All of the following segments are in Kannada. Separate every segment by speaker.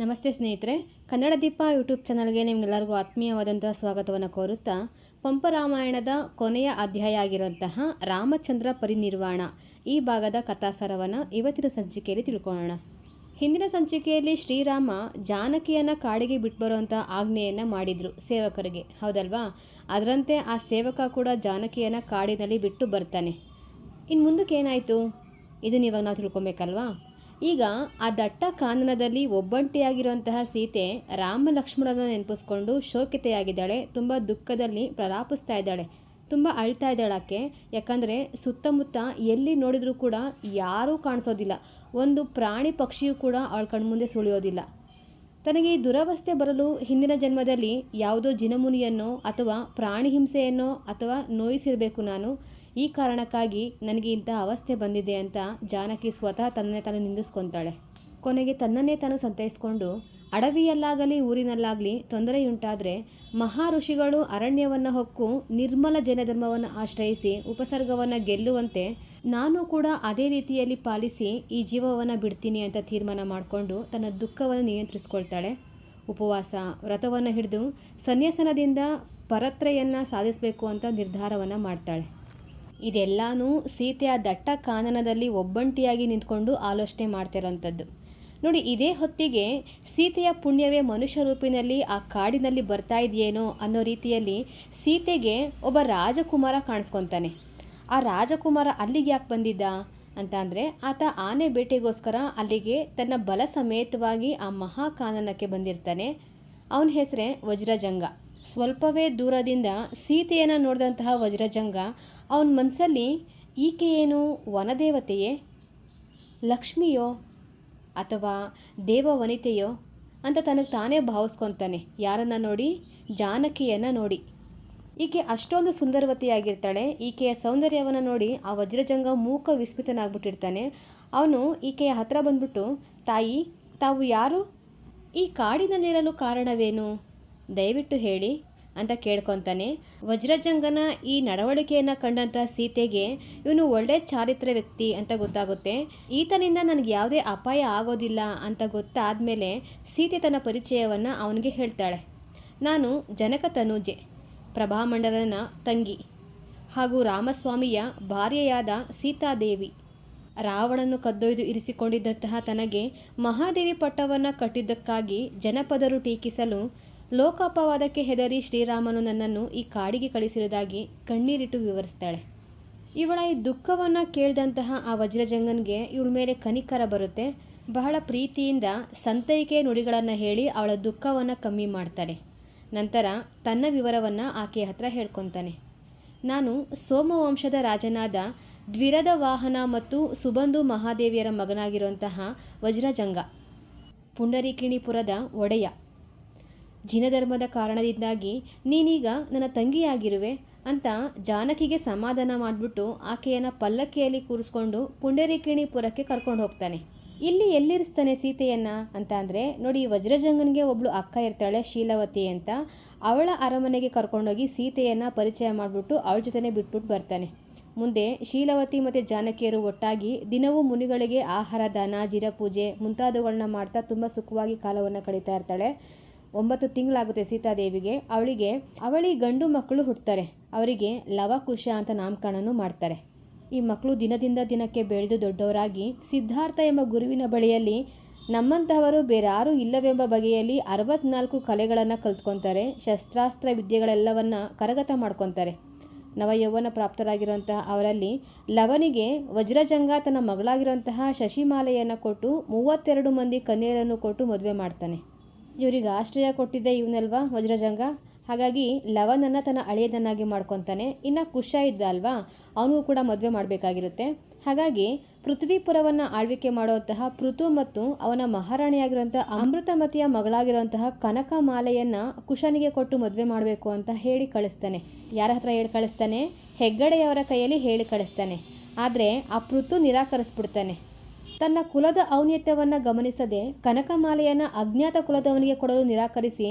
Speaker 1: ನಮಸ್ತೆ ಸ್ನೇಹಿತರೆ, ಕನ್ನಡ ದೀಪ ಯೂಟ್ಯೂಬ್ ಚಾನಲ್ಗೆ ನಿಮಗೆಲ್ಲರಿಗೂ ಆತ್ಮೀಯವಾದಂತಹ ಸ್ವಾಗತವನ್ನು ಕೋರುತ್ತಾ, ಪಂಪರಾಮಾಯಣದ ಕೊನೆಯ ಅಧ್ಯಾಯ ಆಗಿರುವಂತಹ ರಾಮಚಂದ್ರ ಪರಿನಿರ್ವಾಣ ಈ ಭಾಗದ ಕಥಾಸಾರವನ್ನು ಇವತ್ತಿನ ಸಂಚಿಕೆಯಲ್ಲಿ ತಿಳ್ಕೊಳ್ಳೋಣ. ಹಿಂದಿನ ಸಂಚಿಕೆಯಲ್ಲಿ ಶ್ರೀರಾಮ ಜಾನಕಿಯನ್ನು ಕಾಡಿಗೆ ಬಿಟ್ಟು ಬರುವಂತಹ ಆಜ್ಞೆಯನ್ನು ಮಾಡಿದರು ಸೇವಕರಿಗೆ. ಹೌದಲ್ವಾ? ಅದರಂತೆ ಆ ಸೇವಕ ಕೂಡ ಜಾನಕಿಯನ್ನು ಕಾಡಿನಲ್ಲಿ ಬಿಟ್ಟು ಬರ್ತಾನೆ. ಇನ್ನು ಮುಂದಕ್ಕೆ ಏನಾಯಿತು? ಇದನ್ನ ಇವಾಗ ನಾವು ತಿಳ್ಕೊಬೇಕಲ್ವಾ? ಈಗ ಆ ದಟ್ಟ ಕಾನನದಲ್ಲಿ ಒಬ್ಬಂಟಿಯಾಗಿರುವಂತಹ ಸೀತೆ ರಾಮ ಲಕ್ಷ್ಮಣನ ನೆನಪಿಸ್ಕೊಂಡು ಶೋಕಿತೆಯಾಗಿದ್ದಾಳೆ, ತುಂಬ ದುಃಖದಲ್ಲಿ ಪ್ರಲಾಪಿಸ್ತಾ ಇದ್ದಾಳೆ, ತುಂಬ ಅಳ್ತಾ ಇದ್ದಾಳೆ ಆಕೆ. ಯಾಕಂದರೆ ಸುತ್ತಮುತ್ತ ಎಲ್ಲಿ ನೋಡಿದರೂ ಕೂಡ ಯಾರೂ ಕಾಣಿಸೋದಿಲ್ಲ, ಒಂದು ಪ್ರಾಣಿ ಪಕ್ಷಿಯೂ ಕೂಡ ಅವಳ ಕಣ್ಮುಂದೆ ಸುಳಿಯೋದಿಲ್ಲ. ತನಗೆ ಈ ದುರವಸ್ಥೆ ಬರಲು ಹಿಂದಿನ ಜನ್ಮದಲ್ಲಿ ಯಾವುದೋ ಜಿನಮುನಿಯನ್ನೋ ಅಥವಾ ಪ್ರಾಣಿ ಹಿಂಸೆಯನ್ನೋ ಅಥವಾ ನೋಯಿಸಿರಬೇಕು ನಾನು. ಈ ಕಾರಣಕ್ಕಾಗಿ ನನಗೆ ಇಂಥ ಅವಸ್ಥೆ ಬಂದಿದೆ ಅಂತ ಜಾನಕಿ ಸ್ವತಃ ತನ್ನೇ ತಾನು ನಿಂದಿಸ್ಕೊತಾಳೆ. ಕೊನೆಗೆ ತನ್ನನ್ನೇ ತಾನು ಸಂತೈಸ್ಕೊಂಡು ಅಡವಿಯಲ್ಲಾಗಲಿ ಊರಿನಲ್ಲಾಗಲಿ ತೊಂದರೆಯುಂಟಾದರೆ ಮಹಾ ಋಷಿಗಳು ಅರಣ್ಯವನ್ನು ಹೊಕ್ಕು ನಿರ್ಮಲ ಜೈನಧರ್ಮವನ್ನು ಆಶ್ರಯಿಸಿ ಉಪಸರ್ಗವನ್ನು ಗೆಲ್ಲುವಂತೆ ನಾನು ಕೂಡ ಅದೇ ರೀತಿಯಲ್ಲಿ ಪಾಲಿಸಿ ಈ ಜೀವವನ್ನು ಬಿಡ್ತೀನಿ ಅಂತ ತೀರ್ಮಾನ ಮಾಡಿಕೊಂಡು ತನ್ನ ದುಃಖವನ್ನು ನಿಯಂತ್ರಿಸ್ಕೊಳ್ತಾಳೆ. ಉಪವಾಸ, ವ್ರತವನ್ನು ಹಿಡಿದು ಸನ್ಯಾಸನದಿಂದ ಪರತ್ರೆಯನ್ನು ಸಾಧಿಸಬೇಕು ಅಂತ ನಿರ್ಧಾರವನ್ನು ಮಾಡ್ತಾಳೆ. ಇದೆಲ್ಲಾನು ಸೀತೆಯ ದಟ್ಟ ಕಾನನದಲ್ಲಿ ಒಬ್ಬಂಟಿಯಾಗಿ ನಿಂತ್ಕೊಂಡು ಆಲೋಚನೆ ಮಾಡ್ತಿರೋಂಥದ್ದು. ನೋಡಿ, ಇದೇ ಹೊತ್ತಿಗೆ ಸೀತೆಯ ಪುಣ್ಯವೇ ಮನುಷ್ಯ ರೂಪಿನಲ್ಲಿ ಆ ಕಾಡಿನಲ್ಲಿ ಬರ್ತಾ ಇದೆಯೇನೋ ಅನ್ನೋ ರೀತಿಯಲ್ಲಿ ಸೀತೆಗೆ ಒಬ್ಬ ರಾಜಕುಮಾರ ಕಾಣಿಸ್ಕೊತಾನೆ. ಆ ರಾಜಕುಮಾರ ಅಲ್ಲಿಗೆ ಯಾಕೆ ಬಂದಿದ್ದ ಅಂತ ಅಂದರೆ, ಆತ ಆನೆ ಬೇಟೆಗೋಸ್ಕರ ಅಲ್ಲಿಗೆ ತನ್ನ ಬಲ ಸಮೇತವಾಗಿ ಆ ಮಹಾಕಾನನಕ್ಕೆ ಬಂದಿರ್ತಾನೆ. ಅವನ ಹೆಸರೇ ವಜ್ರಜಂಗ. ಸ್ವಲ್ಪವೇ ದೂರದಿಂದ ಸೀತೆಯನ್ನು ನೋಡಿದಂತಹ ವಜ್ರಜಂಗ ಅವನ ಮನಸ್ಸಲ್ಲಿ ಈಕೆ ಏನು ವನದೇವತೆಯೇ? ಲಕ್ಷ್ಮಿಯೋ ಅಥವಾ ದೇವ ವನಿತೆಯೋ ಅಂತ ತನಗೆ ತಾನೇ ಭಾವಿಸ್ಕೊತಾನೆ. ಯಾರನ್ನು ನೋಡಿ? ಜಾನಕಿಯನ್ನು ನೋಡಿ. ಈಕೆ ಅಷ್ಟೊಂದು ಸುಂದರವತಿಯಾಗಿರ್ತಾಳೆ. ಈಕೆಯ ಸೌಂದರ್ಯವನ್ನು ನೋಡಿ ಆ ವಜ್ರಜಂಗ ಮೂಕ ವಿಸ್ಮಿತನಾಗ್ಬಿಟ್ಟಿರ್ತಾನೆ. ಅವನು ಈಕೆಯ ಹತ್ರ ಬಂದ್ಬಿಟ್ಟು, ತಾಯಿ, ತಾವು ಯಾರು? ಈ ಕಾಡಿನಲ್ಲಿರಲು ಕಾರಣವೇನು? ದಯವಿಟ್ಟು ಹೇಳಿ. ಅಂತ ಕೇಳ್ಕೊತಾನೆ. ವಜ್ರಜಂಗನ ಈ ನಡವಳಿಕೆಯನ್ನು ಕಂಡಂಥ ಸೀತೆಗೆ ಇವನು ಒಳ್ಳೆ ಚಾರಿತ್ರ ವ್ಯಕ್ತಿ ಅಂತ ಗೊತ್ತಾಗುತ್ತೆ. ಈತನಿಂದ ನನಗೆ ಯಾವುದೇ ಅಪಾಯ ಆಗೋದಿಲ್ಲ ಅಂತ ಗೊತ್ತಾದ ಮೇಲೆ ಸೀತೆ ತನ್ನ ಪರಿಚಯವನ್ನು ಅವನಿಗೆ ಹೇಳ್ತಾಳೆ. ನಾನು ಜನಕ ತನುಜೆ, ಪ್ರಭಾಮಂಡಲನ ತಂಗಿ ಹಾಗೂ ರಾಮಸ್ವಾಮಿಯ ಭಾರ್ಯೆಯಾದ ಸೀತಾದೇವಿ. ರಾವಣನ್ನು ಕದ್ದೊಯ್ದು ಇರಿಸಿಕೊಂಡಿದ್ದಂತಹ ತನಗೆ ಮಹಾದೇವಿ ಪಟ್ಟವನ್ನು ಕಟ್ಟಿದ್ದಕ್ಕಾಗಿ ಜನಪದರು ಟೀಕಿಸಲು ಲೋಕಾಪವಾದಕ್ಕೆ ಹೆದರಿ ಶ್ರೀರಾಮನು ನನ್ನನ್ನು ಈ ಕಾಡಿಗೆ ಕಳಿಸಿರುವುದಾಗಿ ಕಣ್ಣೀರಿಟ್ಟು ವಿವರಿಸ್ತಾಳೆ. ಇವಳ ಈ ದುಃಖವನ್ನು ಕೇಳಿದಂತಹ ಆ ವಜ್ರಜಂಗನ್ಗೆ ಇವಳ ಮೇಲೆ ಕನಿಕರ ಬರುತ್ತೆ. ಬಹಳ ಪ್ರೀತಿಯಿಂದ ಸಂತೈಕೆ ನುಡಿಗಳನ್ನು ಹೇಳಿ ಅವಳ ದುಃಖವನ್ನು ಕಮ್ಮಿ ಮಾಡ್ತಾನೆ ನಂತರ ತನ್ನ ವಿವರವನ್ನು ಆಕೆಯ ಹತ್ರ ಹೇಳ್ಕೊತಾನೆ. ನಾನು ಸೋಮವಂಶದ ರಾಜನಾದ ದ್ವಿರದ ವಾಹನ ಮತ್ತು ಸುಬಂಧು ಮಹಾದೇವಿಯರ ಮಗನಾಗಿರುವಂತಹ ವಜ್ರಜಂಗ. ಪುಂಡರೀಕಿಣಿಪುರದ ಒಡೆಯ. ಜಿನಧರ್ಮದ ಕಾರಣದಿಂದಾಗಿ ನೀನೀಗ ನನ್ನ ತಂಗಿಯಾಗಿರುವೆ ಅಂತ ಜಾನಕಿಗೆ ಸಮಾಧಾನ ಮಾಡಿಬಿಟ್ಟು ಆಕೆಯನ್ನು ಪಲ್ಲಕ್ಕಿಯಲ್ಲಿ ಕೂರಿಸ್ಕೊಂಡು ಪುಂಡರೀಕಿಣಿಪುರಕ್ಕೆ ಕರ್ಕೊಂಡು ಹೋಗ್ತಾನೆ. ಇಲ್ಲಿ ಎಲ್ಲಿರಿಸ್ತಾನೆ ಸೀತೆಯನ್ನ ಅಂತ ಅಂದರೆ, ನೋಡಿ ವಜ್ರಜಂಗನಿಗೆ ಒಬ್ಬಳು ಅಕ್ಕ ಇರ್ತಾಳೆ ಶೀಲವತಿ ಅಂತ. ಅವಳ ಅರಮನೆಗೆ ಕರ್ಕೊಂಡೋಗಿ ಸೀತೆಯನ್ನು ಪರಿಚಯ ಮಾಡಿಬಿಟ್ಟು ಅವಳ ಜೊತೆನೇ ಬಿಟ್ಬಿಟ್ಟು ಬರ್ತಾನೆ. ಮುಂದೆ ಶೀಲವತಿ ಮತ್ತು ಜಾನಕಿಯರು ಒಟ್ಟಾಗಿ ದಿನವೂ ಮುನಿಗಳಿಗೆ ಆಹಾರ, ದಾನ, ಜಿರಪೂಜೆ ಮುಂತಾದವುಗಳನ್ನ ಮಾಡ್ತಾ ತುಂಬ ಸುಖವಾಗಿ ಕಾಲವನ್ನು ಕಳೀತಾ ಇರ್ತಾಳೆ. ಒಂಬತ್ತು ತಿಂಗಳಾಗುತ್ತೆ ಸೀತಾದೇವಿಗೆ. ಅವಳಿಗೆ, ಅವಳಿ ಗಂಡು ಮಕ್ಕಳು ಹುಡ್ತಾರೆ ಅವರಿಗೆ ಲವಕುಶ ಅಂತ ನಾಮಕರಣನೂ ಮಾಡ್ತಾರೆ. ಈ ಮಕ್ಕಳು ದಿನದಿಂದ ದಿನಕ್ಕೆ ಬೆಳೆದು ದೊಡ್ಡವರಾಗಿ, ಸಿದ್ಧಾರ್ಥ ಎಂಬ ಗುರುವಿನ ಬಳಿಯಲ್ಲಿ ನಮ್ಮಂತಹವರು ಬೇರಾರೂ ಇಲ್ಲವೆಂಬ ಬಗೆಯಲ್ಲಿ ಅರವತ್ನಾಲ್ಕು ಕಲೆಗಳನ್ನು ಕಲ್ತ್ಕೊತಾರೆ. ಶಸ್ತ್ರಾಸ್ತ್ರ ವಿದ್ಯೆಗಳೆಲ್ಲವನ್ನು ಕರಗತ ಮಾಡ್ಕೊತಾರೆ. ನವಯೌವನ ಪ್ರಾಪ್ತರಾಗಿರುವಂತಹ ಅವರಲ್ಲಿ ಲವನಿಗೆ ವಜ್ರಜಂಗ ತನ್ನ ಮಗಳಾಗಿರುವಂತಹ ಶಶಿಮಾಲೆಯನ್ನು ಕೊಟ್ಟು ಮೂವತ್ತೆರಡು ಮಂದಿ ಕನ್ಯರನ್ನು ಕೊಟ್ಟು ಮದುವೆ ಮಾಡ್ತಾನೆ. ಇವರಿಗೆ ಆಶ್ರಯ ಕೊಟ್ಟಿದ್ದೆ ಇವನಲ್ವಾ, ವಜ್ರಜಂಗ? ಹಾಗಾಗಿ ಲವನನ್ನು ತನ್ನ ಅಳಿಯದನ್ನಾಗಿ ಮಾಡ್ಕೊತಾನೆ. ಇನ್ನು ಕುಶ ಇದ್ದ ಅಲ್ವಾ, ಅವನಿಗೂ ಕೂಡ ಮದುವೆ ಮಾಡಬೇಕಾಗಿರುತ್ತೆ. ಹಾಗಾಗಿ ಪೃಥ್ವಿಪುರವನ್ನು ಆಳ್ವಿಕೆ ಮಾಡುವಂತಹ ಪೃಥು ಮತ್ತು ಅವನ ಮಹಾರಾಣಿಯಾಗಿರುವಂಥ ಅಮೃತಮತಿಯ ಮಗಳಾಗಿರುವಂತಹ ಕನಕ ಮಾಲೆಯನ್ನು ಕುಶನಿಗೆ ಕೊಟ್ಟು ಮದುವೆ ಮಾಡಬೇಕು ಅಂತ ಹೇಳಿ ಕಳಿಸ್ತಾನೆ. ಯಾರ ಹತ್ರ ಹೇಳಿ ಕಳಿಸ್ತಾನೆ? ಹೆಗ್ಗಡೆಯವರ ಕೈಯಲ್ಲಿ ಹೇಳಿ ಕಳಿಸ್ತಾನೆ. ಆದರೆ ಆ ಪೃಥು ನಿರಾಕರಿಸ್ಬಿಡ್ತಾನೆ. ತನ್ನ ಕುಲದ ಔನ್ಯತ್ಯವನ್ನು ಗಮನಿಸದೆ ಕನಕಮಾಲೆಯನ್ನು ಅಜ್ಞಾತ ಕುಲದವನಿಗೆ ಕೊಡಲು ನಿರಾಕರಿಸಿ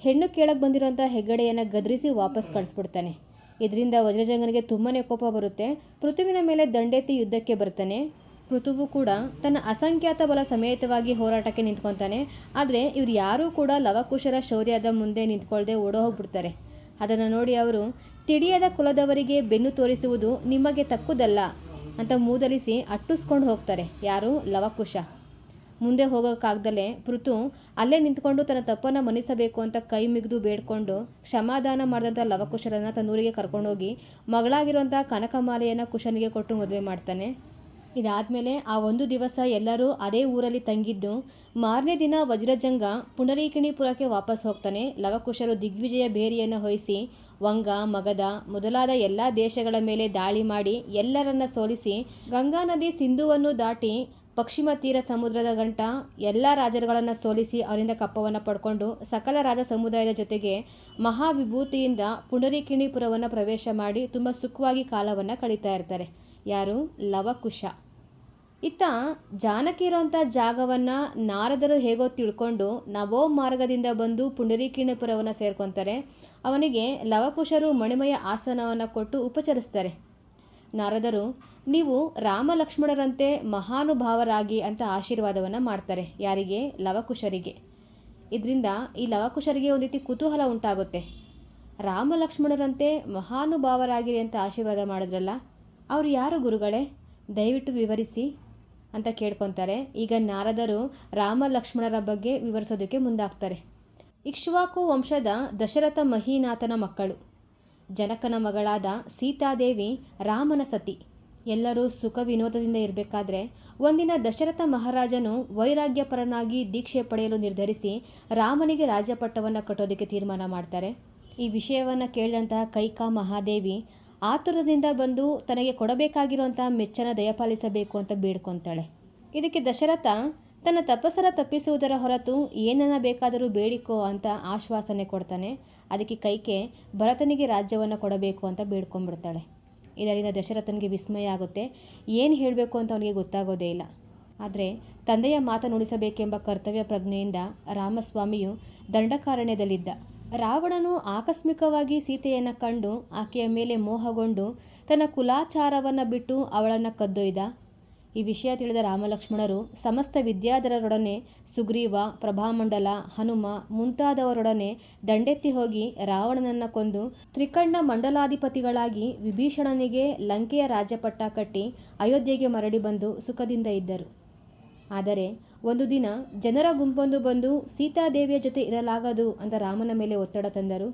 Speaker 1: ಹೆಣ್ಣು ಕೇಳಕ್ಕೆ ಬಂದಿರುವಂಥ ಹೆಗ್ಗಡೆಯನ್ನು ಗದರಿಸಿ ವಾಪಸ್ ಕಳಿಸ್ಬಿಡ್ತಾನೆ. ಇದರಿಂದ ವಜ್ರಜಂಗನಿಗೆ ತುಂಬಾ ಕೋಪ ಬರುತ್ತೆ. ಪೃಥುವಿನ ಮೇಲೆ ದಂಡೆತ್ತಿ ಯುದ್ಧಕ್ಕೆ ಬರ್ತಾನೆ. ಋತುವು ಕೂಡ ತನ್ನ ಅಸಂಖ್ಯಾತ ಬಲ ಸಮೇತವಾಗಿ ಹೋರಾಟಕ್ಕೆ ನಿಂತ್ಕೊತಾನೆ. ಆದರೆ ಇವ್ರು ಯಾರೂ ಕೂಡ ಲವಕುಶರ ಶೌರ್ಯದ ಮುಂದೆ ನಿಂತ್ಕೊಳ್ಳದೆ ಓಡೋ ಹೋಗ್ಬಿಡ್ತಾರೆ. ಅದನ್ನು ನೋಡಿ ಅವರು ತಿಳಿಯದ ಕುಲದವರಿಗೆ ಬೆನ್ನು ತೋರಿಸುವುದು ನಿಮಗೆ ತಕ್ಕುದಲ್ಲ. ಅಂತ ಮೂದಲಿಸಿ ಅಟ್ಟಿಸ್ಕೊಂಡು ಹೋಗ್ತಾರೆ. ಯಾರು? ಲವಕುಶ. ಮುಂದೆ ಹೋಗೋಕ್ಕಾಗ್ದಲೇ ಪೃಥು ಅಲ್ಲೇ ನಿಂತ್ಕೊಂಡು ತನ್ನ ತಪ್ಪನ್ನು ಮನಿಸಬೇಕು ಅಂತ ಕೈ ಮಿಗ್ದು ಬೇಡ್ಕೊಂಡು ಕ್ಷಮಾದಾನ ಮಾಡಿದಂಥ ಲವಕುಶರನ್ನು ತನ್ನೂರಿಗೆ ಕರ್ಕೊಂಡೋಗಿ ಮಗಳಾಗಿರುವಂಥ ಕನಕಮಾಲೆಯನ್ನು ಕುಶನಿಗೆ ಕೊಟ್ಟು ಮದುವೆ ಮಾಡ್ತಾನೆ. ಇದಾದಮೇಲೆ ಆ ಒಂದು ದಿವಸ ಎಲ್ಲರೂ ಅದೇ ಊರಲ್ಲಿ ತಂಗಿದ್ದು ಮಾರನೇ ದಿನ ವಜ್ರಜಂಗ ಪುನರೀಕಿಣಿಪುರಕ್ಕೆ ವಾಪಸ್ ಹೋಗ್ತಾನೆ. ಲವಕುಶರು ದಿಗ್ವಿಜಯ ಬೇರಿಯನ್ನು ಹೊಯ್ಸಿ ವಂಗ ಮಗಧ ಮೊದಲಾದ ಎಲ್ಲ ದೇಶಗಳ ಮೇಲೆ ದಾಳಿ ಮಾಡಿ ಎಲ್ಲರನ್ನ ಸೋಲಿಸಿ ಗಂಗಾ ನದಿ ಸಿಂಧುವನ್ನು ದಾಟಿ ಪಶ್ಚಿಮ ತೀರ ಸಮುದ್ರದ ಗಂಟ ಎಲ್ಲ ರಾಜರುಗಳನ್ನು ಸೋಲಿಸಿ ಅವರಿಂದ ಕಪ್ಪವನ್ನು ಪಡ್ಕೊಂಡು ಸಕಲ ರಾಜ ಸಮುದಾಯದ ಜೊತೆಗೆ ಮಹಾವಿಭೂತಿಯಿಂದ ಪುನರಿಕಿಣಿಪುರವನ್ನು ಪ್ರವೇಶ ಮಾಡಿ ತುಂಬ ಸುಖವಾಗಿ ಕಾಲವನ್ನು ಕಳೀತಾ ಇರ್ತಾರೆ. ಯಾರು? ಲವಕುಶ. ಇತ್ತ ಜಾನಕಿ ಇರೋಂಥ ಜಾಗವನ್ನು ನಾರದರು ಹೇಗೋ ತಿಳ್ಕೊಂಡು ನವೋ ಮಾರ್ಗದಿಂದ ಬಂದು ಪುಂಡರೀಕಿಣಪುರವನ್ನು ಸೇರ್ಕೊತಾರೆ. ಅವನಿಗೆ ಲವಕುಶರು ಮಣಿಮಯ ಆಸನವನ್ನು ಕೊಟ್ಟು ಉಪಚರಿಸ್ತಾರೆ. ನಾರದರು, ನೀವು ರಾಮ ಲಕ್ಷ್ಮಣರಂತೆ ಮಹಾನುಭಾವರಾಗಿ ಅಂತ ಆಶೀರ್ವಾದವನ್ನು ಮಾಡ್ತಾರೆ, ಯಾರಿಗೆ? ಲವಕುಶರಿಗೆ. ಇದರಿಂದ ಈ ಲವಕುಶರಿಗೆ ಒಂದು ರೀತಿ ಕುತೂಹಲ ಉಂಟಾಗುತ್ತೆ. ರಾಮ ಲಕ್ಷ್ಮಣರಂತೆ ಮಹಾನುಭಾವರಾಗಿರಿ ಅಂತ ಆಶೀರ್ವಾದ ಮಾಡಿದ್ರಲ್ಲ, ಅವರು ಯಾರು ಗುರುಗಳೇ? ದಯವಿಟ್ಟು ವಿವರಿಸಿ. ಅಂತ ಕೇಳ್ಕೊತಾರೆ. ಈಗ ನಾರದರು ರಾಮ ಲಕ್ಷ್ಮಣರ ಬಗ್ಗೆ ವಿವರಿಸೋದಕ್ಕೆ ಮುಂದಾಗ್ತಾರೆ. ಇಕ್ಷ್ವಾಕು ವಂಶದ ದಶರಥ ಮಹೀನಾಥನ ಮಕ್ಕಳು. ಜನಕನ ಮಗಳಾದ ಸೀತಾದೇವಿ ರಾಮನ ಸತಿ. ಎಲ್ಲರೂ ಸುಖ ವಿನೋದದಿಂದ ಇರಬೇಕಾದ್ರೆ ಒಂದಿನ ದಶರಥ ಮಹಾರಾಜನು ವೈರಾಗ್ಯಪರನಾಗಿ ದೀಕ್ಷೆ ಪಡೆಯಲು ನಿರ್ಧರಿಸಿ ರಾಮನಿಗೆ ರಾಜ್ಯಪಟ್ಟವನ್ನು ಕಟ್ಟೋದಕ್ಕೆ ತೀರ್ಮಾನ ಮಾಡ್ತಾರೆ. ಈ ವಿಷಯವನ್ನು ಕೇಳಿದಂತಹ ಕೈಕಾ ಮಹಾದೇವಿ ಆತುರದಿಂದ ಬಂದು ತನಗೆ ಕೊಡಬೇಕಾಗಿರುವಂಥ ಮೆಚ್ಚನ ದಯಪಾಲಿಸಬೇಕು ಅಂತ ಬೇಡ್ಕೊತಾಳೆ. ಇದಕ್ಕೆ ದಶರಥ, ತನ್ನ ತಪಸ್ಸರ ತಪ್ಪಿಸುವುದರ ಹೊರತು ಏನನ್ನ ಬೇಕಾದರೂ ಬೇಡಿಕೋ ಅಂತ ಆಶ್ವಾಸನೆ ಕೊಡ್ತಾನೆ. ಅದಕ್ಕೆ ಕೈಕೆ ಭರತನಿಗೆ ರಾಜ್ಯವನ್ನು ಕೊಡಬೇಕು ಅಂತ ಬೇಡ್ಕೊಂಡ್ಬಿಡ್ತಾಳೆ. ಇದರಿಂದ ದಶರಥನಿಗೆ ವಿಸ್ಮಯ ಆಗುತ್ತೆ. ಏನು ಹೇಳಬೇಕು ಅಂತ ಅವನಿಗೆ ಗೊತ್ತಾಗೋದೇ ಇಲ್ಲ. ಆದರೆ ತಂದೆಯ ಮಾತನುಡಿಸಬೇಕೆಂಬ ಕರ್ತವ್ಯ ಪ್ರಜ್ಞೆಯಿಂದ ರಾಮಸ್ವಾಮಿಯು ದಂಡಕಾರಣ್ಯದಲ್ಲಿದ್ದ. ರಾವಣನು ಆಕಸ್ಮಿಕವಾಗಿ ಸೀತೆಯನ್ನು ಕಂಡು ಆಕೆಯ ಮೇಲೆ ಮೋಹಗೊಂಡು ತನ್ನ ಕುಲಾಚಾರವನ್ನು ಬಿಟ್ಟು ಅವಳನ್ನು ಕದ್ದೊಯ್ದ. ಈ ವಿಷಯ ತಿಳಿದ ರಾಮಲಕ್ಷ್ಮಣರು ಸಮಸ್ತ ವಿದ್ಯಾಧರರೊಡನೆ ಸುಗ್ರೀವ, ಪ್ರಭಾಮಂಡಲ, ಹನುಮ ಮುಂತಾದವರೊಡನೆ ದಂಡೆತ್ತಿ ಹೋಗಿ ರಾವಣನನ್ನು ಕೊಂದು ತ್ರಿಕಣ್ಣ ಮಂಡಲಾಧಿಪತಿಗಳಾಗಿ ವಿಭೀಷಣನಿಗೆ ಲಂಕೆಯ ರಾಜ್ಯಪಟ್ಟ ಕಟ್ಟಿ ಅಯೋಧ್ಯೆಗೆ ಮರಳಿ ಬಂದು ಸುಖದಿಂದ ಇದ್ದರು. ಆದರೆ ಒಂದು ದಿನ ಜನರ ಗುಂಪೊಂದು ಬಂದು ಸೀತಾದೇವಿಯ ಜೊತೆ ಇರಲಾಗದು ಅಂತ ರಾಮನ ಮೇಲೆ ಒತ್ತಡ ತಂದರು.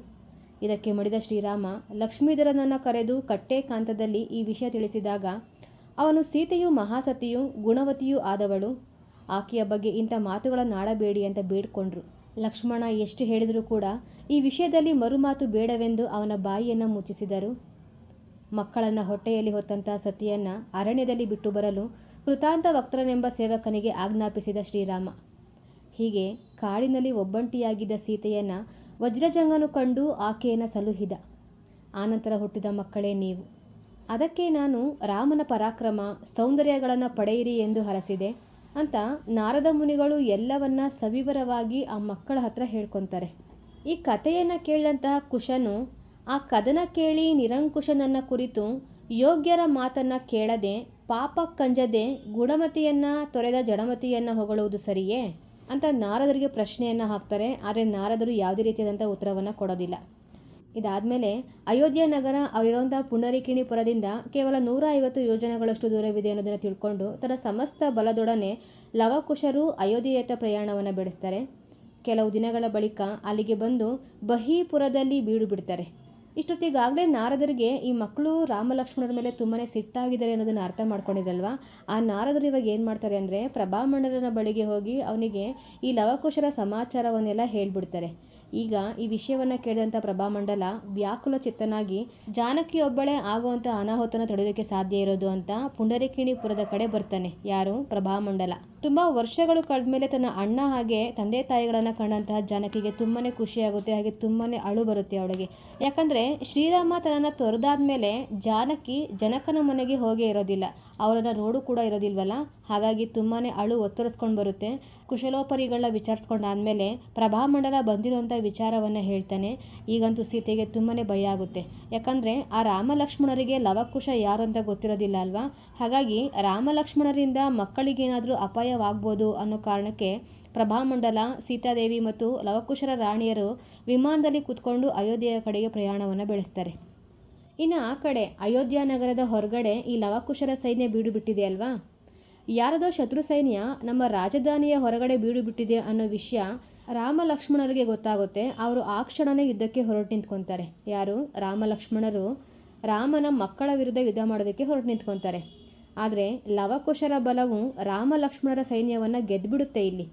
Speaker 1: ಇದಕ್ಕೆ ಮಡಿದ ಶ್ರೀರಾಮ, ಲಕ್ಷ್ಮೀಧರನನ್ನು ಕರೆದು ಕಟ್ಟೆ ಕಾಂತದಲ್ಲಿ ಈ ವಿಷಯ ತಿಳಿಸಿದಾಗ, ಅವನು ಸೀತೆಯು ಮಹಾಸತಿಯು ಗುಣವತಿಯೂ ಆದವಳು. ಆಕೆಯ ಬಗ್ಗೆ ಇಂಥ ಮಾತುಗಳನ್ನಾಡಬೇಡಿ ಅಂತ ಬೇಡ್ಕೊಂಡ್ರು. ಲಕ್ಷ್ಮಣ ಎಷ್ಟು ಹೇಳಿದರೂ ಕೂಡ ಈ ವಿಷಯದಲ್ಲಿ ಮರುಮಾತು ಬೇಡವೆಂದು ಅವನ ಬಾಯಿಯನ್ನು ಮುಚ್ಚಿಸಿದರು. ಮಕ್ಕಳನ್ನು ಹೊಟ್ಟೆಯಲ್ಲಿ ಹೊತ್ತಂಥ ಸತಿಯನ್ನು ಅರಣ್ಯದಲ್ಲಿ ಬಿಟ್ಟು ಬರಲು ಕೃತಾಂತ ವಕ್ತರನೆಂಬ ಸೇವಕನಿಗೆ ಆಜ್ಞಾಪಿಸಿದ ಶ್ರೀರಾಮ. ಹೀಗೆ ಕಾಡಿನಲ್ಲಿ ಒಬ್ಬಂಟಿಯಾಗಿದ್ದ ಸೀತೆಯನ್ನು ವಜ್ರಜಂಗನು ಕಂಡು ಆಕೆಯನ್ನು ಸಲುಹಿದ. ಆನಂತರ ಹುಟ್ಟಿದ ಮಕ್ಕಳೇ ನೀವು. ಅದಕ್ಕೆ ನಾನು ರಾಮನ ಪರಾಕ್ರಮ, ಸೌಂದರ್ಯಗಳನ್ನು ಪಡೆಯಿರಿ ಎಂದು ಹರಸಿದೆ ಅಂತ ನಾರದ ಮುನಿಗಳು ಎಲ್ಲವನ್ನ ಸವಿವರವಾಗಿ ಆ ಮಕ್ಕಳ ಹತ್ರ ಹೇಳ್ಕೊತಾರೆ. ಈ ಕಥೆಯನ್ನು ಕೇಳಿದಂತಹ ಕುಶನು ಆ ಕದನ ಕೇಳಿ ನಿರಂಕುಶನನ್ನ ಕುರಿತು ಯೋಗ್ಯರ ಮಾತನ್ನು ಕೇಳದೆ ಪಾಪ ಕಂಜದೆ ಗುಣಮತಿಯನ್ನು ತೊರೆದ ಜಡಮತಿಯನ್ನು ಹೊಗಳುವುದು ಸರಿಯೇ? ಅಂತ ನಾರದರಿಗೆ ಪ್ರಶ್ನೆಯನ್ನು ಹಾಕ್ತಾರೆ, ಆದರೆ ನಾರದರು ಯಾವುದೇ ರೀತಿಯಾದಂಥ ಉತ್ತರವನ್ನು ಕೊಡೋದಿಲ್ಲ. ಇದಾದಮೇಲೆ, ಅಯೋಧ್ಯೆ ನಗರ ಅವರಿರುವಂಥ ಪುಂಡರೀಕಿಣಿಪುರದಿಂದ ಕೇವಲ ನೂರ ಐವತ್ತು ಯೋಜನೆಗಳಷ್ಟು ದೂರವಿದೆ ಅನ್ನೋದನ್ನು ತಿಳ್ಕೊಂಡು ತನ್ನ ಸಮಸ್ತ ಬಲದೊಡನೆ ಲವಕುಶರು ಅಯೋಧ್ಯೆಯತ್ತ ಪ್ರಯಾಣವನ್ನು ಬೆಳೆಸ್ತಾರೆ. ಕೆಲವು ದಿನಗಳ ಬಳಿಕ ಅಲ್ಲಿಗೆ ಬಂದು ಬಹೀಪುರದಲ್ಲಿ ಬೀಡು ಬಿಡ್ತಾರೆ. ಇಷ್ಟೊತ್ತಿಗಾಗಲೇ ನಾರದರಿಗೆ ಈ ಮಕ್ಕಳು ರಾಮಲಕ್ಷ್ಮಣರ ಮೇಲೆ ತುಂಬಾ ಸಿಟ್ಟಾಗಿದ್ದಾರೆ ಅನ್ನೋದನ್ನು ಅರ್ಥ ಮಾಡ್ಕೊಂಡಿರಲ್ವಾ? ಆ ನಾರದರು ಇವಾಗ ಏನು ಮಾಡ್ತಾರೆ ಅಂದರೆ ಪ್ರಭಾಮಂಡಲನ ಬಳಿಗೆ ಹೋಗಿ ಅವನಿಗೆ ಈ ಲವಕುಶರ ಸಮಾಚಾರವನ್ನೆಲ್ಲ ಹೇಳಿಬಿಡ್ತಾರೆ. ಈಗ ಈ ವಿಷಯವನ್ನು ಕೇಳಿದಂಥ ಪ್ರಭಾಮಂಡಲ ವ್ಯಾಕುಲ ಚಿತ್ತನಾಗಿ, ಜಾನಕಿ ಒಬ್ಬಳೇ ಆಗುವಂಥ ಅನಾಹುತನ ತಡೆಯೋದಕ್ಕೆ ಸಾಧ್ಯ ಇರೋದು ಅಂತ ಪುಂಡರಿಕಿಣಿಪುರದ ಕಡೆ ಬರ್ತಾನೆ. ಯಾರು? ಪ್ರಭಾಮಂಡಲ ತುಂಬ ವರ್ಷಗಳು ಕಳೆದ ಮೇಲೆ ತನ್ನ ಅಣ್ಣ ಹಾಗೆ ತಂದೆ ತಾಯಿಗಳನ್ನು ಕಂಡಂತಹ ಜಾನಕಿಗೆ ತುಂಬಾ ಖುಷಿಯಾಗುತ್ತೆ, ಹಾಗೆ ತುಂಬಾ ಅಳು ಬರುತ್ತೆ ಅವಳಿಗೆ. ಯಾಕಂದರೆ ಶ್ರೀರಾಮ ತನ್ನನ್ನು ತೊರೆದಾದ ಮೇಲೆ ಜಾನಕಿ ಜನಕನ ಮನೆಗೆ ಹೋಗೇ ಇರೋದಿಲ್ಲ. ಅವರನ್ನು ನೋಡು ಕೂಡ ಇರೋದಿಲ್ವಲ್ಲ? ಹಾಗಾಗಿ ತುಂಬಾ ಅಳು ಒತ್ತರಿಸ್ಕೊಂಡು ಬರುತ್ತೆ. ಕುಶಲೋಪರಿಗಳನ್ನ ಪ್ರಭಾ ಪ್ರಭಾಮಂಡಲ ಬಂದಿರುವಂಥ ವಿಚಾರವನ್ನು ಹೇಳ್ತಾನೆ. ಈಗಂತೂ ಸೀತೆಗೆ ತುಂಬಾ ಭಯ ಆಗುತ್ತೆ. ಯಾಕಂದರೆ ಆ ರಾಮ ಲಕ್ಷ್ಮಣರಿಗೆ ಲವಕುಶ ಯಾರು ಅಂತ ಗೊತ್ತಿರೋದಿಲ್ಲ ಅಲ್ವಾ? ಹಾಗಾಗಿ ರಾಮ ಲಕ್ಷ್ಮಣರಿಂದ ಮಕ್ಕಳಿಗೇನಾದರೂ ಅಪಾಯವಾಗ್ಬೋದು ಅನ್ನೋ ಕಾರಣಕ್ಕೆ ಪ್ರಭಾಮಂಡಲ, ಸೀತಾದೇವಿ ಮತ್ತು ಲವಕುಶರ ರಾಣಿಯರು ವಿಮಾನದಲ್ಲಿ ಕೂತ್ಕೊಂಡು ಅಯೋಧ್ಯೆಯ ಕಡೆಗೆ ಪ್ರಯಾಣವನ್ನು ಬೆಳೆಸ್ತಾರೆ. ಇನ್ನು ಆ ಕಡೆ ಅಯೋಧ್ಯ ನಗರದ ಹೊರಗಡೆ ಈ ಲವಕುಶರ ಸೈನ್ಯ ಬೀಡು ಬಿಟ್ಟಿದೆ ಅಲ್ವಾ? ಯಾರದೋ ಶತ್ರು ಸೈನ್ಯ ನಮ್ಮ ರಾಜಧಾನಿಯ ಹೊರಗಡೆ ಬೀಡು ಬಿಟ್ಟಿದೆ ಅನ್ನೋ ವಿಷಯ ರಾಮ ಲಕ್ಷ್ಮಣರಿಗೆ ಗೊತ್ತಾಗುತ್ತೆ. ಅವರು ಆ ಕ್ಷಣನೇ ಯುದ್ಧಕ್ಕೆ ಹೊರಟು ನಿಂತ್ಕೊತಾರೆ. ಯಾರು? ರಾಮ ಲಕ್ಷ್ಮಣರು ರಾಮನ ಮಕ್ಕಳ ವಿರುದ್ಧ ಯುದ್ಧ ಮಾಡೋದಕ್ಕೆ ಹೊರಟು ನಿಂತ್ಕೊತಾರೆ. ಆದರೆ ಲವಕುಶರ ಬಲವು ರಾಮ ಲಕ್ಷ್ಮಣರ ಸೈನ್ಯವನ್ನು ಗೆದ್ದುಬಿಡುತ್ತೆ ಇಲ್ಲಿ.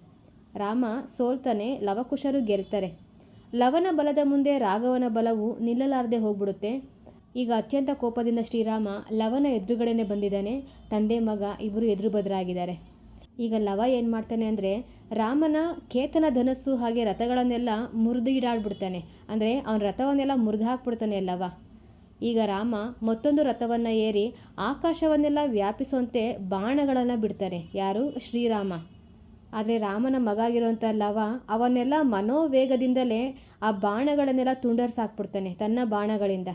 Speaker 1: ರಾಮ ಸೋಲ್ತಾನೆ ಲವಕುಶರು ಗೆಲ್ತಾರೆ. ಲವನ ಬಲದ ಮುಂದೆ ರಾಘವನ ಬಲವು ನಿಲ್ಲಲಾರದೆ ಹೋಗ್ಬಿಡುತ್ತೆ. ಈಗ ಅತ್ಯಂತ ಕೋಪದಿಂದ ಶ್ರೀರಾಮ ಲವನ ಎದುರುಗಡೆನೆ ಬಂದಿದ್ದಾನೆ. ತಂದೆ ಮಗ ಇಬ್ಬರು ಎದುರು ಬದರಾಗಿದ್ದಾರೆ. ಈಗ ಲವ ಏನು ಮಾಡ್ತಾನೆ ಅಂದರೆ ರಾಮನ ಕೇತನ ಧನಸ್ಸು ಹಾಗೆ ರಥಗಳನ್ನೆಲ್ಲ ಮುರಿದು ಈಡಾಡ್ಬಿಡ್ತಾನೆ. ಅಂದರೆ ಅವನ ರಥವನ್ನೆಲ್ಲ ಮುರಿದು ಹಾಕ್ಬಿಡ್ತಾನೆ ಲವ. ಈಗ ರಾಮ ಮತ್ತೊಂದು ರಥವನ್ನು ಏರಿ ಆಕಾಶವನ್ನೆಲ್ಲ ವ್ಯಾಪಿಸುವಂತೆ ಬಾಣಗಳನ್ನು ಬಿಡ್ತಾರೆ. ಯಾರು? ಶ್ರೀರಾಮ. ಆದರೆ ರಾಮನ ಮಗ ಆಗಿರುವಂಥ ಲವ ಅವನ್ನೆಲ್ಲ ಮನೋವೇಗದಿಂದಲೇ ಆ ಬಾಣಗಳನ್ನೆಲ್ಲ ತುಂಡರ್ಸಾಕ್ಬಿಡ್ತಾನೆ ತನ್ನ ಬಾಣಗಳಿಂದ.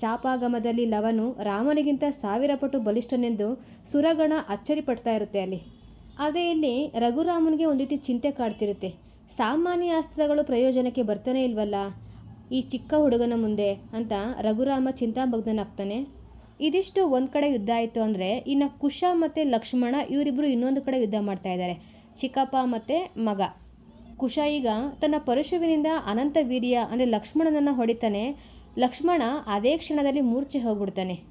Speaker 1: ಚಾಪಾಗಮದಲ್ಲಿ ಲವನು ರಾಮನಿಗಿಂತ ಸಾವಿರ ಪಟ್ಟು ಬಲಿಷ್ಠನೆಂದು ಸುರಗಣ ಅಚ್ಚರಿ ಪಡ್ತಾ ಇರುತ್ತೆ ಅಲ್ಲಿ. ಆದರೆ ಇಲ್ಲಿ ರಘುರಾಮನಿಗೆ ಒಂದು ರೀತಿ ಚಿಂತೆ ಕಾಡ್ತಿರುತ್ತೆ. ಸಾಮಾನ್ಯ ಅಸ್ತ್ರಗಳು ಪ್ರಯೋಜನಕ್ಕೆ ಬರ್ತಾನೆ ಇಲ್ವಲ್ಲ? ಈ ಚಿಕ್ಕ ಹುಡುಗನ ಮುಂದೆ ಅಂತ ರಘುರಾಮ ಚಿಂತಾಭಗ್ನಾಗ್ತಾನೆ ಇದಿಷ್ಟು ಒಂದು ಕಡೆ ಯುದ್ಧ ಆಯಿತು ಅಂದರೆ ಇನ್ನು ಕುಶ ಮತ್ತು ಲಕ್ಷ್ಮಣ ಇವರಿಬ್ಬರು ಇನ್ನೊಂದು ಕಡೆ ಯುದ್ಧ ಮಾಡ್ತಾ ಇದ್ದಾರೆ ಚಿಕ್ಕಪ್ಪ ಮತ್ತು ಮಗ. ಕುಶ ಈಗ ತನ್ನ ಪರಶುವಿನಿಂದ ಅನಂತ ವೀರ್ಯ ಅಂದರೆ ಲಕ್ಷ್ಮಣನನ್ನು ಹೊಡಿತಾನೆ. ಲಕ್ಷ್ಮಣ ಅದೇ ಕ್ಷಣದಲ್ಲಿ ಮೂರ್ಛೆ ಹೋಗ್ಬಿಡ್ತಾನೆ.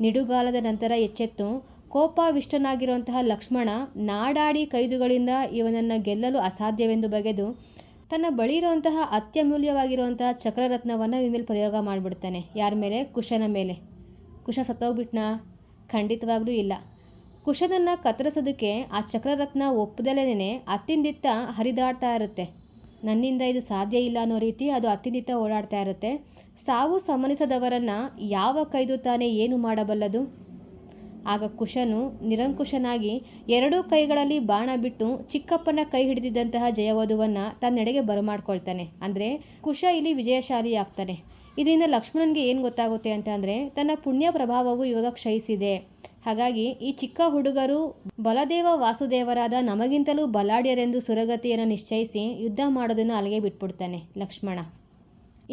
Speaker 1: ನಿಡುಗಾಲದ ನಂತರ ಎಚ್ಚೆತ್ತು. ಕೋಪಾವಿಷ್ಟನಾಗಿರುವಂತಹ ಲಕ್ಷ್ಮಣ ನಾಡಾಡಿ ಕೈದುಗಳಿಂದ ಇವನನ್ನು ಗೆಲ್ಲಲು ಅಸಾಧ್ಯವೆಂದು ಬಗೆದು ತನ್ನ ಬಳಿ ಇರುವಂತಹ ಅತ್ಯಮೂಲ್ಯವಾಗಿರುವಂತಹ ಚಕ್ರರತ್ನವನ್ನು ಇವ ಮೇಲೆ ಪ್ರಯೋಗ ಮಾಡಿಬಿಡ್ತಾನೆ. ಯಾರ ಮೇಲೆ? ಕುಶನ ಮೇಲೆ. ಕುಶ ಸತ್ತೋಗ್ಬಿಟ್ನಾ? ಖಂಡಿತವಾಗ್ಲೂ ಇಲ್ಲ. ಕುಶನನ್ನು ಕತ್ತರಿಸೋದಕ್ಕೆ ಆ ಚಕ್ರರತ್ನ ಒಪ್ಪದಲ್ಲೇನೆ ಅತ್ತಿಂದಿತ್ತ ಹರಿದಾಡ್ತಾ ಇರುತ್ತೆ. ನನ್ನಿಂದ ಇದು ಸಾಧ್ಯ ಇಲ್ಲ ಅನ್ನೋ ರೀತಿ ಅದು ಅತ್ತಿಂದಿತ್ತ ಓಡಾಡ್ತಾ ಇರುತ್ತೆ. ಸಾವು ಸಮನಿಸದವರನ್ನು ಯಾವ ಕೈದು ತಾನೇ ಏನು ಮಾಡಬಲ್ಲದು? ಆಗ ಕುಶನು ನಿರಂಕುಶನಾಗಿ ಎರಡೂ ಕೈಗಳಲ್ಲಿ ಬಾಣ ಬಿಟ್ಟು ಚಿಕ್ಕಪ್ಪನ ಕೈ ಹಿಡಿದಿದ್ದಂತಹ ಜಯವಧುವನ್ನು ತನ್ನೆಡೆಗೆ ಬರಮಾಡ್ಕೊಳ್ತಾನೆ. ಅಂದರೆ ಕುಶ ಇಲ್ಲಿ ವಿಜಯಶಾಲಿ ಆಗ್ತಾನೆ ಇದರಿಂದ ಲಕ್ಷ್ಮಣನಿಗೆ ಏನು ಗೊತ್ತಾಗುತ್ತೆ ಅಂತ ಅಂದರೆ ತನ್ನ ಪುಣ್ಯ ಪ್ರಭಾವವು ಇವಾಗ ಕ್ಷಯಿಸಿದೆ. ಹಾಗಾಗಿ ಈ ಚಿಕ್ಕ ಹುಡುಗರು ಬಲದೇವ ವಾಸುದೇವರಾದ ನಮಗಿಂತಲೂ ಬಲಾಢ್ಯರೆಂದು ಸುರಗತಿಯನ್ನು ನಿಶ್ಚಯಿಸಿ ಯುದ್ಧ ಮಾಡೋದನ್ನು ಅಲ್ಲಿಗೆ ಬಿಟ್ಬಿಡ್ತಾನೆ ಲಕ್ಷ್ಮಣ.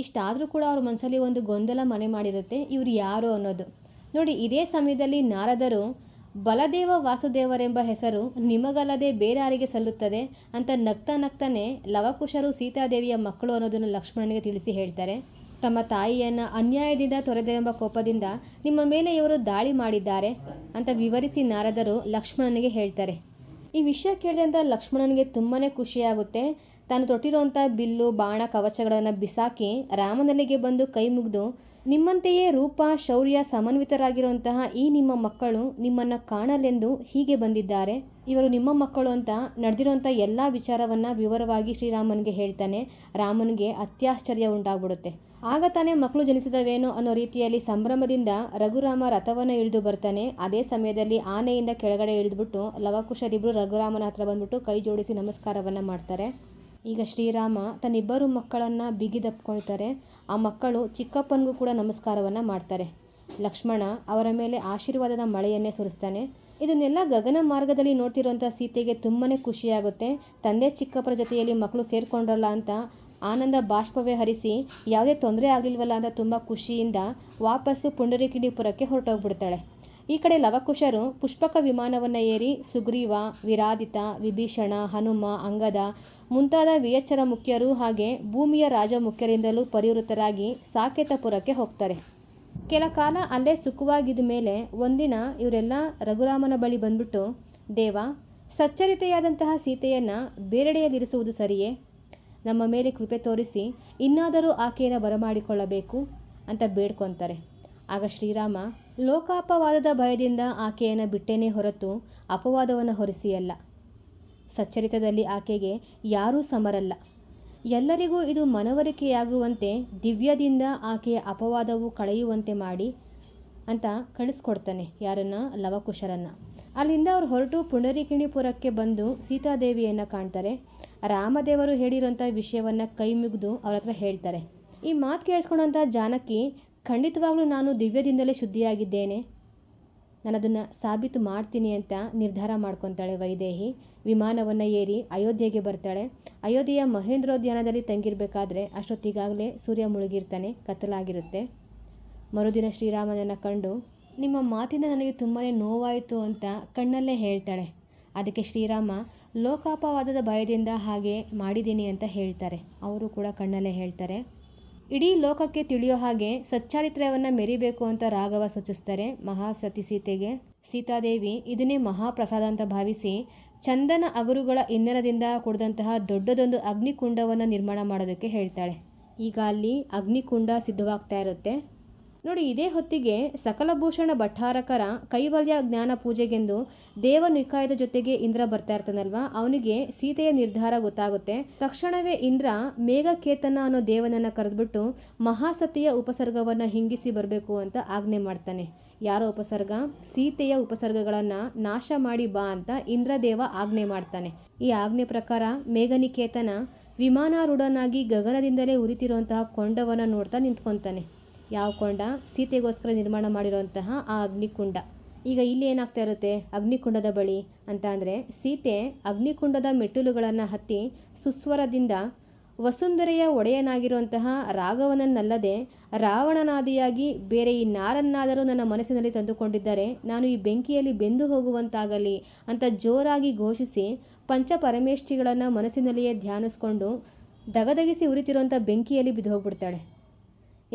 Speaker 1: ಇಷ್ಟಾದರೂ ಕೂಡ ಅವ್ರ ಮನಸ್ಸಲ್ಲಿ ಒಂದು ಗೊಂದಲ ಮನೆ ಮಾಡಿರುತ್ತೆ. ಇವ್ರು ಯಾರು ಅನ್ನೋದು. ನೋಡಿ, ಇದೇ ಸಮಯದಲ್ಲಿ ನಾರದರು, ಬಲದೇವ ವಾಸುದೇವರೆಂಬ ಹೆಸರು ನಿಮಗಲ್ಲದೆ ಬೇರಾರಿಗೆ ಸಲ್ಲುತ್ತದೆ? ಅಂತ ನಗ್ತಾ ನಗ್ತಾನೆ ಲವಕುಶರು ಸೀತಾದೇವಿಯ ಮಕ್ಕಳು ಅನ್ನೋದನ್ನು ಲಕ್ಷ್ಮಣನಿಗೆ ತಿಳಿಸಿ ಹೇಳ್ತಾರೆ. ತಮ್ಮ ತಾಯಿಯನ್ನು ಅನ್ಯಾಯದಿಂದ ತೊರೆದೆಂಬ ಕೋಪದಿಂದ ನಿಮ್ಮ ಮೇಲೆ ಇವರು ದಾಳಿ ಮಾಡಿದ್ದಾರೆ ಅಂತ ವಿವರಿಸಿ ನಾರದರು ಲಕ್ಷ್ಮಣನಿಗೆ ಹೇಳ್ತಾರೆ. ಈ ವಿಷಯ ಕೇಳಿದಂಥ ಲಕ್ಷ್ಮಣನಿಗೆ ತುಂಬಾ ಖುಷಿಯಾಗುತ್ತೆ. ತಾನು ತೊಟ್ಟಿರುವಂಥ ಬಿಲ್ಲು, ಬಾಣ, ಕವಚಗಳನ್ನು ಬಿಸಾಕಿ ರಾಮನಲ್ಲಿಗೆ ಬಂದು ಕೈ ಮುಗಿದು, ನಿಮ್ಮಂತೆಯೇ ರೂಪ, ಶೌರ್ಯ, ಸಮನ್ವಿತರಾಗಿರುವಂತಹ ಈ ನಿಮ್ಮ ಮಕ್ಕಳು ನಿಮ್ಮನ್ನು ಕಾಣಲೆಂದು ಹೀಗೆ ಬಂದಿದ್ದಾರೆ. ಇವರು ನಿಮ್ಮ ಮಕ್ಕಳು ಅಂತ ನಡೆದಿರುವಂಥ ಎಲ್ಲ ವಿಚಾರವನ್ನು ವಿವರವಾಗಿ ಶ್ರೀರಾಮನಿಗೆ ಹೇಳ್ತಾನೆ. ರಾಮನಿಗೆ ಅತ್ಯಾಶ್ಚರ್ಯ ಉಂಟಾಗ್ಬಿಡುತ್ತೆ. ಆಗ ತಾನೇ ಮಕ್ಕಳು ಜನಿಸಿದವೇನೋ ಅನ್ನೋ ರೀತಿಯಲ್ಲಿ ಸಂಭ್ರಮದಿಂದ ರಘುರಾಮ ರಥವನ್ನು ಇಳಿದು ಬರ್ತಾನೆ. ಅದೇ ಸಮಯದಲ್ಲಿ ಆನೆಯಿಂದ ಕೆಳಗಡೆ ಇಳಿದುಬಿಟ್ಟು ಲವಕುಶರಿಬ್ಬರು ರಘುರಾಮನ ಹತ್ರ ಬಂದ್ಬಿಟ್ಟು ಕೈ ಜೋಡಿಸಿ ನಮಸ್ಕಾರವನ್ನು ಮಾಡ್ತಾರೆ. ಈಗ ಶ್ರೀರಾಮ ತನ್ನಿಬ್ಬರು ಮಕ್ಕಳನ್ನು ಬಿಗಿದಪ್ಕೊಳ್ತಾರೆ ಆ ಮಕ್ಕಳು ಚಿಕ್ಕಪ್ಪನಿಗೂ ಕೂಡ ನಮಸ್ಕಾರವನ್ನು ಮಾಡ್ತಾರೆ. ಲಕ್ಷ್ಮಣ ಅವರ ಮೇಲೆ ಆಶೀರ್ವಾದದ ಮಳೆಯನ್ನೇ ಸುರಿಸ್ತಾನೆ. ಇದನ್ನೆಲ್ಲ ಗಗನ ಮಾರ್ಗದಲ್ಲಿ ನೋಡ್ತಿರುವಂಥ ಸೀತೆಗೆ ತುಂಬಾ ಖುಷಿಯಾಗುತ್ತೆ. ತಂದೆ ಚಿಕ್ಕಪ್ಪರ ಜೊತೆಯಲ್ಲಿ ಮಕ್ಕಳು ಸೇರಿಕೊಂಡ್ರಲ್ಲ ಅಂತ ಆನಂದ ಬಾಷ್ಪವೇ ಹರಿಸಿ, ಯಾವುದೇ ತೊಂದರೆ ಆಗಲಿಲ್ವಲ್ಲ ಅಂತ ತುಂಬ ಖುಷಿಯಿಂದ ವಾಪಸ್ಸು ಪುಂಡರಿಕಿಡಿಪುರಕ್ಕೆ ಹೊರಟೋಗ್ಬಿಡ್ತಾಳೆ. ಈ ಕಡೆ ಲವಕುಶರು ಪುಷ್ಪಕ ವಿಮಾನವನ್ನು ಏರಿ ಸುಗ್ರೀವ ವಿರಾದಿತ ವಿಭೀಷಣ, ಹನುಮ, ಅಂಗದ ಮುಂತಾದ ವಿಯಚ್ಚರ ಮುಖ್ಯರು ಹಾಗೆ ಭೂಮಿಯ ರಾಜ ಮುಖ್ಯರಿಂದಲೂ ಪರಿವೃತ್ತರಾಗಿ ಸಾಕೇತಪುರಕ್ಕೆ ಹೋಗ್ತಾರೆ. ಕೆಲ ಕಾಲ ಅಲ್ಲೇ ಸುಖವಾಗಿದ್ದ ಮೇಲೆ ಒಂದಿನ ಇವರೆಲ್ಲ ರಘುರಾಮನ ಬಳಿ ಬಂದ್ಬಿಟ್ಟು, ದೇವ, ಸಚ್ಚರಿತೆಯಾದಂತಹ ಸೀತೆಯನ್ನು ಬೇರೆಡೆಯಲ್ಲಿರಿಸುವುದು ಸರಿಯೇ? ನಮ್ಮ ಮೇಲೆ ಕೃಪೆ ತೋರಿಸಿ ಇನ್ನಾದರೂ ಆಕೆಯನ್ನು ಬರಮಾಡಿಕೊಳ್ಳಬೇಕು ಅಂತ ಬೇಡ್ಕೊತಾರೆ. ಆಗ ಶ್ರೀರಾಮ ಲೋಕಾಪವಾದದ ಭಯದಿಂದ ಆಕೆಯನ್ನು ಬಿಟ್ಟೇನೆ ಹೊರತು ಅಪವಾದವನ್ನು ಹೊರಿಸಿಯಲ್ಲ. ಸಚ್ಚರಿತದಲ್ಲಿ ಆಕೆಗೆ ಯಾರೂ ಸಮರಲ್ಲ. ಎಲ್ಲರಿಗೂ ಇದು ಮನವರಿಕೆಯಾಗುವಂತೆ ದಿವ್ಯದಿಂದ ಆಕೆಯ ಅಪವಾದವು ಕಳೆಯುವಂತೆ ಮಾಡಿ ಅಂತ ಕಳಿಸ್ಕೊಡ್ತಾನೆ ಯಾರನ್ನ? ಲವಕುಶರನ್ನು. ಅಲ್ಲಿಂದ ಅವರು ಹೊರಟು ಪುಂಡರಿಕಿಣಿಪುರಕ್ಕೆ ಬಂದು ಸೀತಾದೇವಿಯನ್ನು ಕಾಣ್ತಾರೆ. ರಾಮದೇವರು ಹೇಳಿರೋಂಥ ವಿಷಯವನ್ನು ಕೈ ಮುಗಿದು ಅವ್ರ ಹತ್ರ ಹೇಳ್ತಾರೆ. ಈ ಮಾತು ಕೇಳಿಸ್ಕೊಂಡಂಥ ಜಾನಕಿ ಖಂಡಿತವಾಗ್ಲೂ ನಾನು ದಿವ್ಯದಿಂದಲೇ ಶುದ್ಧಿಯಾಗಿದ್ದೇನೆ. ನಾನು ಅದನ್ನು ಸಾಬೀತು ಮಾಡ್ತೀನಿ ಅಂತ ನಿರ್ಧಾರ ಮಾಡ್ಕೊತಾಳೆ ವೈದೇಹಿ. ವಿಮಾನವನ್ನು ಏರಿ ಅಯೋಧ್ಯೆಗೆ ಬರ್ತಾಳೆ. ಅಯೋಧ್ಯೆಯ ಮಹೇಂದ್ರೋದ್ಯಾನದಲ್ಲಿ ತಂಗಿರಬೇಕಾದ್ರೆ ಅಷ್ಟೊತ್ತಿಗಾಗಲೇ ಸೂರ್ಯ ಮುಳುಗಿರ್ತಾನೆ, ಕತ್ತಲಾಗಿರುತ್ತೆ. ಮರುದಿನ ಶ್ರೀರಾಮನನ್ನು ಕಂಡು, ನಿಮ್ಮ ಮಾತಿಂದ ನನಗೆ ತುಂಬಾ ನೋವಾಯಿತು ಅಂತ ಕಣ್ಣಲ್ಲೇ ಹೇಳ್ತಾಳೆ. ಅದಕ್ಕೆ ಶ್ರೀರಾಮ, ಲೋಕಾಪವಾದದ ಭಯದಿಂದ ಹಾಗೆ ಮಾಡಿದ್ದೀನಿ ಅಂತ ಹೇಳ್ತಾರೆ. ಅವರು ಕೂಡ ಕಣ್ಣಲ್ಲೇ ಹೇಳ್ತಾರೆ. ಇಡೀ ಲೋಕಕ್ಕೆ ತಿಳಿಯೋ ಹಾಗೆ ಸಚ್ಚಾರಿತ್ರ್ಯವನ್ನು ಮೆರಿಬೇಕು ಅಂತ ರಾಘವ ಸೂಚಿಸ್ತಾರೆ ಮಹಾಸತಿ ಸೀತೆಗೆ ಸೀತಾದೇವಿ ಇದನ್ನೇ ಮಹಾಪ್ರಸಾದ ಅಂತ ಭಾವಿಸಿ ಚಂದನ ಅಗುರುಗಳ ಇಂಧನದಿಂದ ಕುಡಿದಂತಹ ದೊಡ್ಡದೊಂದು ಅಗ್ನಿಕುಂಡವನ್ನು ನಿರ್ಮಾಣ ಮಾಡೋದಕ್ಕೆ ಹೇಳ್ತಾಳೆ. ಈಗ ಅಲ್ಲಿ ಅಗ್ನಿಕುಂಡ ಸಿದ್ಧವಾಗ್ತಾ ಇರುತ್ತೆ. ನೋಡಿ, ಇದೇ ಹೊತ್ತಿಗೆ ಸಕಲಭೂಷಣ ಭಟ್ಟಾರಕರ ಕೈವಲ್ಯ ಜ್ಞಾನ ಪೂಜೆಗೆಂದು ದೇವ ನಿಕಾಯದ ಜೊತೆಗೆ ಇಂದ್ರ ಬರ್ತಾ ಇರ್ತಾನಲ್ವಾ? ಅವನಿಗೆ ಸೀತೆಯ ನಿರ್ಧಾರ ಗೊತ್ತಾಗುತ್ತೆ. ತಕ್ಷಣವೇ ಇಂದ್ರ ಮೇಘಕೇತನ ಅನ್ನೋ ದೇವನನ್ನು ಕರೆದ್ಬಿಟ್ಟು ಮಹಾಸತಿಯ ಉಪಸರ್ಗವನ್ನು ಹಿಂಗಿಸಿ ಬರಬೇಕು ಅಂತ ಆಜ್ಞೆ ಮಾಡ್ತಾನೆ. ಯಾರ ಉಪಸರ್ಗ? ಸೀತೆಯ ಉಪಸರ್ಗಗಳನ್ನು ನಾಶ ಮಾಡಿ ಬಾ ಅಂತ ಇಂದ್ರದೇವ ಆಜ್ಞೆ ಮಾಡ್ತಾನೆ. ಈ ಆಜ್ಞೆ ಪ್ರಕಾರ ಮೇಘನಿಕೇತನ ವಿಮಾನಾರೂಢನಾಗಿ ಗಗನದಿಂದಲೇ ಉರಿತಿರುವಂತಹ ಕೊಂಡವನ್ನು ನೋಡ್ತಾ ನಿಂತ್ಕೊತಾನೆ. ಯಾವ ಕೊಂಡ? ಸೀತೆಗೋಸ್ಕರ ನಿರ್ಮಾಣ ಮಾಡಿರುವಂತಹ ಆ ಅಗ್ನಿಕುಂಡ. ಈಗ ಇಲ್ಲಿ ಏನಾಗ್ತಾ ಇರುತ್ತೆ? ಅಗ್ನಿಕುಂಡದ ಬಳಿ ಅಂತ ಅಂದರೆ ಸೀತೆ ಅಗ್ನಿಕುಂಡದ ಮೆಟ್ಟಿಲುಗಳನ್ನು ಹತ್ತಿ ಸುಸ್ವರದಿಂದ ವಸುಂಧರೆಯ ಒಡೆಯನಾಗಿರುವಂತಹ ರಾಘವನನ್ನಲ್ಲದೆ ರಾವಣನಾದಿಯಾಗಿ ಬೇರೆ ಈ ನಾರನ್ನಾದರೂ ನನ್ನ ಮನಸ್ಸಿನಲ್ಲಿ ತಂದುಕೊಂಡಿದ್ದಾರೆ ನಾನು ಈ ಬೆಂಕಿಯಲ್ಲಿ ಬೆಂದು ಹೋಗುವಂತಾಗಲಿ ಅಂತ ಜೋರಾಗಿ ಘೋಷಿಸಿ ಪಂಚಪರಮೇಷ್ಠಿಗಳನ್ನು ಮನಸ್ಸಿನಲ್ಲಿಯೇ ಧ್ಯಾನಿಸ್ಕೊಂಡು ದಗದಗಿಸಿ ಉರಿತಿರುವಂಥ ಬೆಂಕಿಯಲ್ಲಿ ಬಿದ್ದು ಹೋಗ್ಬಿಡ್ತಾಳೆ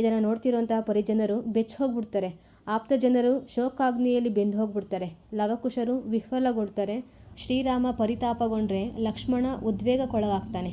Speaker 1: ಇದನ್ನು ನೋಡ್ತಿರುವಂತಹ ಪರಿಜನರು ಬೆಚ್ಚ ಹೋಗ್ಬಿಡ್ತಾರೆ ಆಪ್ತ ಜನರು ಶೋಕಾಗ್ನಿಯಲ್ಲಿ ಬೆಂದು ಹೋಗ್ಬಿಡ್ತಾರೆ ಲವಕುಶರು ವಿಫಲಗೊಳ್ತಾರೆ. ಶ್ರೀರಾಮ ಪರಿತಾಪಗೊಂಡ್ರೆ ಲಕ್ಷ್ಮಣ ಉದ್ವೇಗಕ್ಕೊಳಗಾಗ್ತಾನೆ.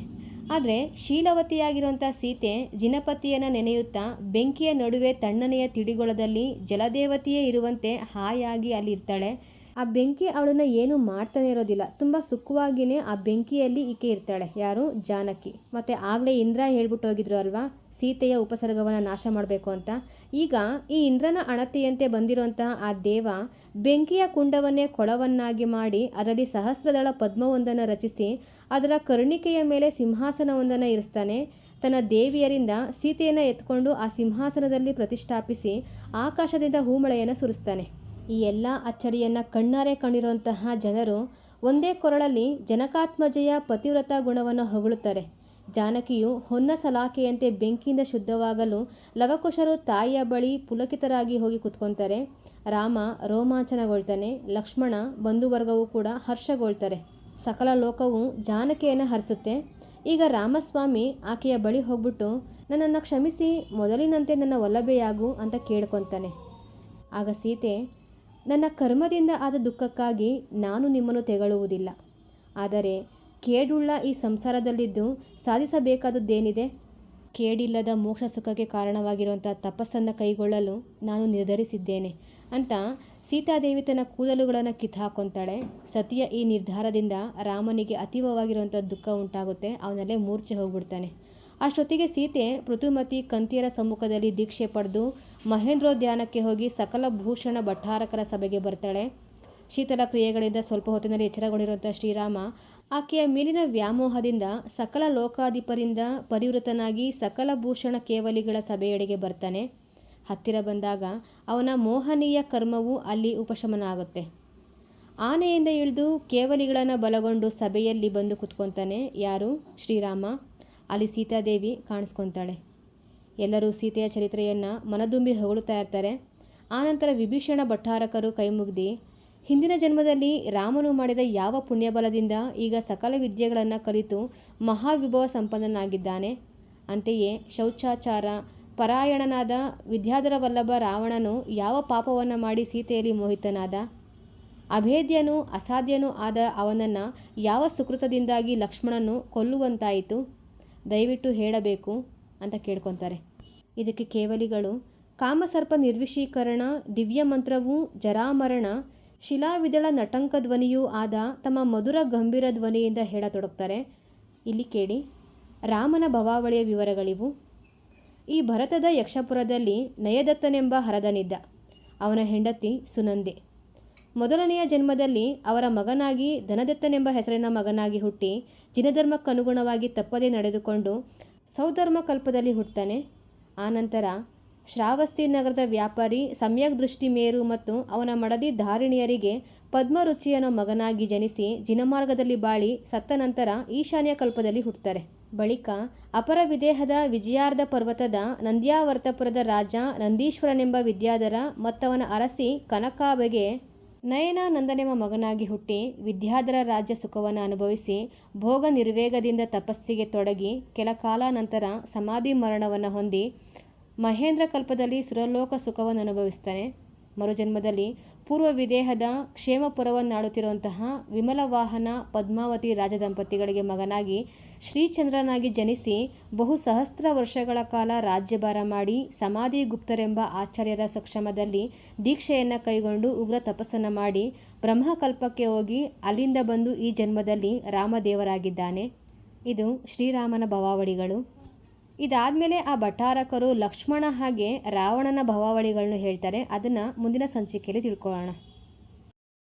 Speaker 1: ಆದರೆ ಶೀಲವತಿಯಾಗಿರುವಂಥ ಸೀತೆ ಜಿನಪತಿಯನ್ನು ನೆನೆಯುತ್ತಾ ಬೆಂಕಿಯ ನಡುವೆ ತಣ್ಣನೆಯ ತಿಡಿಗೊಳದಲ್ಲಿ ಜಲದೇವತೆಯೇ ಇರುವಂತೆ ಹಾಯಾಗಿ ಅಲ್ಲಿ ಇರ್ತಾಳೆ ಆ ಬೆಂಕಿ ಅವಳನ್ನು ಏನು ಮಾಡ್ತಾನೆ ಇರೋದಿಲ್ಲ. ತುಂಬ ಸುಖವಾಗಿಯೇ ಆ ಬೆಂಕಿಯಲ್ಲಿ ಈಕೆ ಇರ್ತಾಳೆ. ಯಾರು? ಜಾನಕಿ. ಮತ್ತು ಆಗಲೇ ಇಂದ್ರ ಹೇಳ್ಬಿಟ್ಟು ಹೋಗಿದ್ರು ಅಲ್ವಾ? ಸೀತೆಯ ಉಪಸರ್ಗವನ್ನು ನಾಶ ಮಾಡಬೇಕು ಅಂತ. ಈಗ ಈ ಇಂದ್ರನ ಅಣತಿಯಂತೆ ಬಂದಿರುವಂತಹ ಆ ದೇವ ಬೆಂಕಿಯ ಕುಂಡವನ್ನೇ ಕೊಳವನ್ನಾಗಿ ಮಾಡಿ ಅದರಲ್ಲಿ ಸಹಸ್ರದಳ ಪದ್ಮವೊಂದನ್ನು ರಚಿಸಿ ಅದರ ಕರ್ಣಿಕೆಯ ಮೇಲೆ ಸಿಂಹಾಸನವೊಂದನ್ನು ಇರಿಸ್ತಾನೆ. ತನ್ನ ದೇವಿಯರಿಂದ ಸೀತೆಯನ್ನು ಎತ್ಕೊಂಡು ಆ ಸಿಂಹಾಸನದಲ್ಲಿ ಪ್ರತಿಷ್ಠಾಪಿಸಿ ಆಕಾಶದಿಂದ ಹೂಮಳೆಯನ್ನು ಸುರಿಸ್ತಾನೆ. ಈ ಎಲ್ಲ ಅಚ್ಚರಿಯನ್ನು ಕಣ್ಣಾರೆ ಕಂಡಿರುವಂತಹ ಜನರು ಒಂದೇ ಕೊರಳಲ್ಲಿ ಜನಕಾತ್ಮಜಯ ಪತಿವ್ರತ ಗುಣವನ್ನು ಹೊಗಳುತ್ತಾರೆ. ಜಾನಕಿಯು ಹೊನ್ನ ಸಲಾಕೆಯಂತೆ ಬೆಂಕಿಯಿಂದ ಶುದ್ಧವಾಗಲು ಲವಕುಶರು ತಾಯಿಯ ಬಳಿ ಪುಲಕಿತರಾಗಿ ಹೋಗಿ ಕುತ್ಕೊತಾರೆ. ರಾಮ ರೋಮಾಂಚನಗೊಳ್ತಾನೆ, ಲಕ್ಷ್ಮಣ ಬಂಧುವರ್ಗವೂ ಕೂಡ ಹರ್ಷಗೊಳ್ತಾರೆ. ಸಕಲ ಲೋಕವು ಜಾನಕಿಯನ್ನು ಹರಿಸುತ್ತೆ. ಈಗ ರಾಮಸ್ವಾಮಿ ಆಕೆಯ ಬಳಿ ಹೋಗ್ಬಿಟ್ಟು, ನನ್ನನ್ನು ಕ್ಷಮಿಸಿ, ಮೊದಲಿನಂತೆ ನನ್ನ ಒಲಭೆಯಾಗು ಅಂತ ಕೇಳ್ಕೊತಾನೆ. ಆಗ ಸೀತೆ ನನ್ನ ಕರ್ಮದಿಂದ ಆದ ದುಃಖಕ್ಕಾಗಿ ನಾನು ನಿಮ್ಮನ್ನು ತೆಗಳುವುದಿಲ್ಲ. ಆದರೆ ಕೇಡುಳ್ಳ ಈ ಸಂಸಾರದಲ್ಲಿದ್ದು ಸಾಧಿಸಬೇಕಾದದ್ದೇನಿದೆ? ಕೇಡಿಲ್ಲದ ಮೋಕ್ಷ ಸುಖಕ್ಕೆ ಕಾರಣವಾಗಿರುವಂಥ ತಪಸ್ಸನ್ನು ಕೈಗೊಳ್ಳಲು ನಾನು ನಿರ್ಧರಿಸಿದ್ದೇನೆ ಅಂತ ಸೀತಾದೇವಿ ತನ್ನ ಕೂದಲುಗಳನ್ನು ಕಿತ್ತಾಕೊಂತಾಳೆ. ಸತಿಯ ಈ ನಿರ್ಧಾರದಿಂದ ರಾಮನಿಗೆ ಅತೀವವಾಗಿರುವಂಥ ದುಃಖ ಉಂಟಾಗುತ್ತೆ. ಅವನಲ್ಲೇ ಮೂರ್ಛೆ ಹೋಗ್ಬಿಡ್ತಾನೆ. ಅಷ್ಟೊತ್ತಿಗೆ ಸೀತೆ ಪೃಥುಮತಿ ಕಂತಿಯರ ಸಮ್ಮುಖದಲ್ಲಿ ದೀಕ್ಷೆ ಪಡೆದು ಮಹೇಂದ್ರೋದ್ಯಾನಕ್ಕೆ ಹೋಗಿ ಸಕಲ ಭೂಷಣ ಭಟ್ಟಾರಕರ ಸಭೆಗೆ ಬರ್ತಾಳೆ ಶೀತಲ ಕ್ರಿಯೆಗಳಿಂದ ಸ್ವಲ್ಪ ಹೊತ್ತಿನಲ್ಲಿ ಎಚ್ಚರಗೊಂಡಿರುವಂಥ ಶ್ರೀರಾಮ, ಆಕೆಯ ಮೇಲಿನ ವ್ಯಾಮೋಹದಿಂದ ಸಕಲ ಲೋಕಾಧಿಪರಿಂದ ಪರಿವೃತನಾಗಿ ಸಕಲ ಭೂಷಣ ಕೇವಲಿಗಳ ಸಭೆಯೆಡೆಗೆ ಬರ್ತಾನೆ. ಹತ್ತಿರ ಬಂದಾಗ ಅವನ ಮೋಹನೀಯ ಕರ್ಮವು ಅಲ್ಲಿ ಉಪಶಮನ ಆಗುತ್ತೆ ಆನೆಯಿಂದ ಇಳಿದು ಕೇವಲಿಗಳನ್ನು ಬಲಗೊಂಡು ಸಭೆಯಲ್ಲಿ ಬಂದು ಕುತ್ಕೊತಾನೆ. ಯಾರು? ಶ್ರೀರಾಮ. ಅಲ್ಲಿ ಸೀತಾದೇವಿ ಕಾಣಿಸ್ಕೊತಾಳೆ. ಎಲ್ಲರೂ ಸೀತೆಯ ಚರಿತ್ರೆಯನ್ನು ಮನದುಂಬಿ ಹೊಗಳುತ್ತಾ ಇರ್ತಾರೆ. ಆನಂತರ ವಿಭೀಷಣ ಭಟ್ಟಾರಕರು ಕೈಮುಗ್ದಿ ಹಿಂದಿನ ಜನ್ಮದಲ್ಲಿ ರಾಮನು ಮಾಡಿದ ಯಾವ ಪುಣ್ಯಬಲದಿಂದ ಈಗ ಸಕಲ ವಿದ್ಯೆಗಳನ್ನು ಕಲಿತು ಮಹಾವಿಭವ ಸಂಪನ್ನನಾಗಿದ್ದಾನೆ. ಅಂತೆಯೇ ಶೌಚಾಚಾರ, ಪರಾಯಣನಾದ ವಿದ್ಯಾಧರ ವಲ್ಲಭ ರಾವಣನು ಯಾವ ಪಾಪವನ್ನು ಮಾಡಿ ಸೀತೆಯಲ್ಲಿ ಮೋಹಿತನಾದ? ಅಭೇದ್ಯನೂ ಅಸಾಧ್ಯನೂ ಆದ ಅವನನ್ನು ಯಾವ ಸುಕೃತದಿಂದಾಗಿ ಲಕ್ಷ್ಮಣನು ಕೊಲ್ಲುವಂತಾಯಿತು? ದಯವಿಟ್ಟು ಹೇಳಬೇಕು ಅಂತ ಕೇಳ್ಕೊತಾರೆ. ಇದಕ್ಕೆ ಕೇವಲಿಗಳು. ಕಾಮಸರ್ಪ ನಿರ್ವಿಶೀಕರಣ, ದಿವ್ಯ ಮಂತ್ರವು, ಜರಾಮರಣ, ಶಿಲಾವಿದಳ ನಟಂಕ ಧ್ವನಿಯೂ ಆದ ತಮ್ಮ ಮಧುರ ಗಂಭೀರ ಧ್ವನಿಯಿಂದ ಹೇಳತೊಡಗ್ತಾರೆ ಇಲ್ಲಿ ಕೇಳಿ. ರಾಮನ ಭವಾವಳಿಯ ವಿವರಗಳಿವು. ಈ ಭರತದ ಯಕ್ಷಪುರದಲ್ಲಿ ನಯದತ್ತನೆಂಬ ಹರದನಿದ್ದ ಅವನ ಹೆಂಡತಿ ಸುನಂದೆ. ಮೊದಲನೆಯ ಜನ್ಮದಲ್ಲಿ ಅವರ ಮಗನಾಗಿ, ಧನದತ್ತನೆಂಬ ಹೆಸರಿನ ಮಗನಾಗಿ ಹುಟ್ಟಿ, ಜಿನಧರ್ಮಕ್ಕನುಗುಣವಾಗಿ ತಪ್ಪದೇ ನಡೆದುಕೊಂಡು ಸೌಧರ್ಮ ಕಲ್ಪದಲ್ಲಿ ಹುಟ್ಟುತ್ತಾನೆ. ಆನಂತರ, ಶ್ರಾವಸ್ತಿ ನಗರದ ವ್ಯಾಪಾರಿ ಸಮ್ಯಕ್ ದೃಷ್ಟಿ ಮೇರು ಮತ್ತು ಅವನ ಮಡದಿ ಧಾರಿಣಿಯರಿಗೆ ಪದ್ಮರುಚಿಯನ್ನು ಮಗನಾಗಿ ಜನಿಸಿ ಜಿನಮಾರ್ಗದಲ್ಲಿ ಬಾಳಿ ಸತ್ತ ನಂತರ ಈಶಾನ್ಯ ಕಲ್ಪದಲ್ಲಿ ಹುಟ್ಟುತ್ತಾರೆ. ಬಳಿಕ ಅಪರ ವಿದೇಹದ ವಿಜಯಾರ್ಧ ಪರ್ವತದ ನಂದ್ಯಾವರ್ತಪುರದ ರಾಜ ನಂದೀಶ್ವರನೆಂಬ ವಿದ್ಯಾಧರ ಮತ್ತವನ ಅರಸಿ ಕನಕಾಬೆಗೆ ನಯನಾನಂದನೆಂಬ ಮಗನಾಗಿ ಹುಟ್ಟಿ ವಿದ್ಯಾಧರ ರಾಜ್ಯ ಸುಖವನ್ನು ಅನುಭವಿಸಿ ಭೋಗ ನಿರ್ವೇಗದಿಂದ ತಪಸ್ಸಿಗೆ ತೊಡಗಿ ಕೆಲ ಕಾಲ ನಂತರ ಸಮಾಧಿ ಮರಣವನ್ನು ಹೊಂದಿ ಮಹೇಂದ್ರ ಕಲ್ಪದಲ್ಲಿ ಸುರಲೋಕ ಸುಖವನ್ನು ಅನುಭವಿಸ್ತಾನೆ. ಮರುಜನ್ಮದಲ್ಲಿ ಪೂರ್ವ ವಿದೇಹದ ಕ್ಷೇಮಪುರವನ್ನಾಡುತ್ತಿರುವಂತಹ ವಿಮಲವಾಹನ ಪದ್ಮಾವತಿ ರಾಜದಂಪತಿಗಳಿಗೆ ಮಗನಾಗಿ ಶ್ರೀಚಂದ್ರನಾಗಿ ಜನಿಸಿ ಬಹು ಸಹಸ್ರ ವರ್ಷಗಳ ಕಾಲ ರಾಜ್ಯಭಾರ ಮಾಡಿ ಸಮಾಧಿ ಗುಪ್ತರೆಂಬ ಆಚಾರ್ಯರ ಸಕ್ಷಮದಲ್ಲಿ ದೀಕ್ಷೆಯನ್ನು ಕೈಗೊಂಡು ಉಗ್ರ ತಪಸ್ಸನ್ನು ಮಾಡಿ ಬ್ರಹ್ಮಕಲ್ಪಕ್ಕೆ ಹೋಗಿ ಅಲ್ಲಿಂದ ಬಂದು ಈ ಜನ್ಮದಲ್ಲಿ ರಾಮದೇವರಾಗಿದ್ದಾನೆ. ಇದು ಶ್ರೀರಾಮನ ಭವಾವಳಿಗಳು. ಇದಾದಮೇಲೆ ಆ ಭಟ್ಟಾರಕರು ಲಕ್ಷ್ಮಣ ಹಾಗೆ ರಾವಣನ ಭವಾವಳಿಗಳನ್ನು ಹೇಳ್ತಾರೆ. ಅದನ್ನು ಮುಂದಿನ ಸಂಚಿಕೆಯಲ್ಲಿ ತಿಳ್ಕೊಳ್ಳೋಣ.